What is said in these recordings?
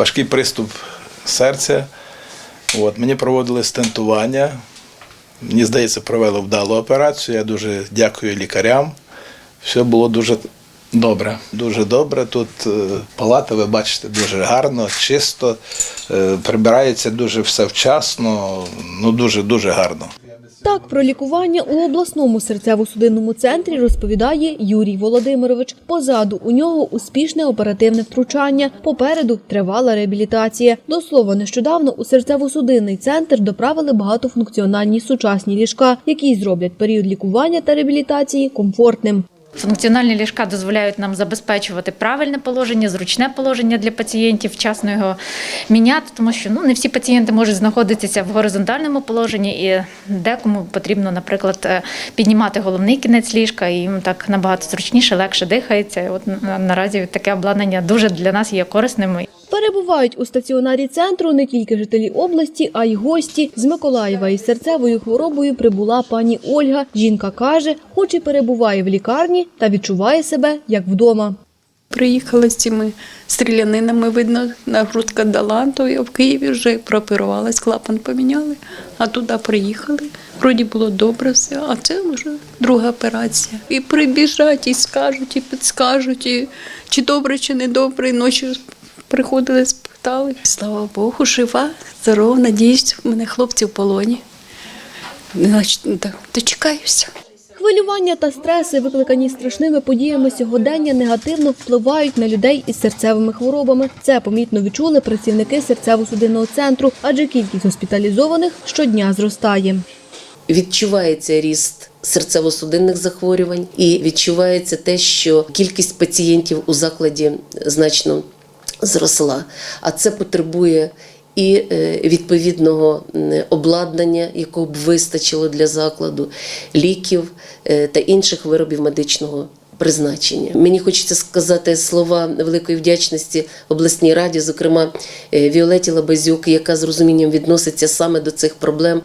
важкий приступ серця. От, мені проводили стентування. Мені здається, провели вдалу операцію. Я дуже дякую лікарям. Все було дуже добре. Дуже добре. Тут е, палата, ви бачите, дуже гарно, чисто, е, прибирається дуже все вчасно, ну дуже дуже гарно. Так, про лікування у обласному серцево-судинному центрі розповідає Юрій Володимирович. Позаду у нього успішне оперативне втручання, попереду тривала реабілітація. До слова, нещодавно у серцево-судинний центр доправили багатофункціональні сучасні ліжка, які зроблять період лікування та реабілітації комфортним. Функціональні ліжка дозволяють нам забезпечувати правильне положення, зручне положення для пацієнтів, вчасно його міняти, тому що ну не всі пацієнти можуть знаходитися в горизонтальному положенні, і декому потрібно, наприклад, е, піднімати головний кінець ліжка, і їм так набагато зручніше, легше дихається. І От наразі таке обладнання дуже для нас є корисним. Перебувають у стаціонарі центру не тільки жителі області, а й гості. З Миколаєва із серцевою хворобою прибула пані Ольга. Жінка каже, хоч і перебуває в лікарні, та відчуває себе як вдома. Приїхала з цими стрілянинами, видно, нагрудка дала, то я в Києві вже прооперувалась, клапан поміняли, а туди приїхали. Вроді було добре все, а це вже друга операція. І прибіжать, і скажуть, і підскажуть, і чи добре, чи не добре. І ночі приходили, спитали. Слава Богу, жива, здорова, надіюсь, в мене хлопці в полоні. Так, дочекаюся. Хвилювання та стреси, викликані страшними подіями сьогодення, негативно впливають на людей із серцевими хворобами. Це помітно відчули працівники серцево-судинного центру, адже кількість госпіталізованих щодня зростає. відчувається ріст серцево-судинних захворювань і відчувається те, що кількість пацієнтів у закладі значно зросла. А це потребує і е, відповідного обладнання, якого б вистачило для закладу, ліків е, та інших виробів медичного призначення. Мені хочеться сказати слова великої вдячності обласній раді, зокрема е, Віолеті Лабазюк, яка з розумінням відноситься саме до цих проблем.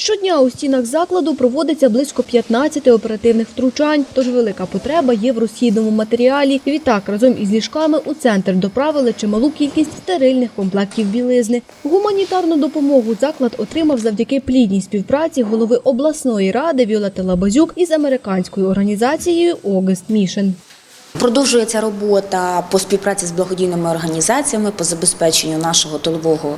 Щодня у стінах закладу проводиться близько 15 оперативних втручань, тож велика потреба є в розхідному матеріалі. Відтак, разом із ліжками у центр доправили чималу кількість стерильних комплектів білизни. Гуманітарну допомогу заклад отримав завдяки плідній співпраці голови обласної ради Віолети Лабазюк із американською організацією August Mission. Продовжується робота по співпраці з благодійними організаціями по забезпеченню нашого тилового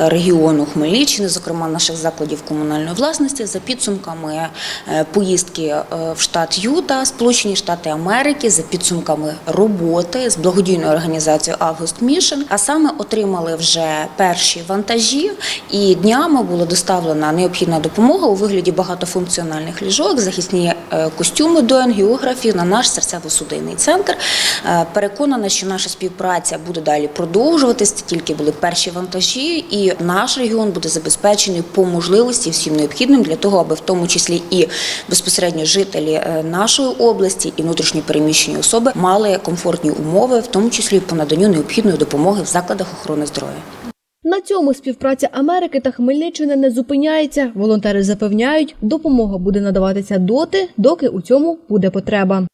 е, регіону Хмельниччини, зокрема наших закладів комунальної власності, за підсумками е, поїздки е, в штат Юта, Сполучені Штати Америки, за підсумками роботи з благодійною організацією August Mission, а саме отримали вже перші вантажі, і днями була доставлена необхідна допомога у вигляді багатофункціональних ліжок, захисні костюми до ангіографів на наш серцево-судинний центр. Е, Переконана, що наша співпраця буде далі продовжуватись. Це тільки були перші вантажі, і наш регіон буде забезпечений по можливості всім необхідним для того, аби в тому числі і безпосередньо жителі е, нашої області і внутрішньо переміщені особи мали комфортні умови, в тому числі по наданню необхідної допомоги в закладах охорони здоров'я. На цьому співпраця Америки та Хмельниччини не зупиняється. Волонтери запевняють, допомога буде надаватися доти, доки у цьому буде потреба.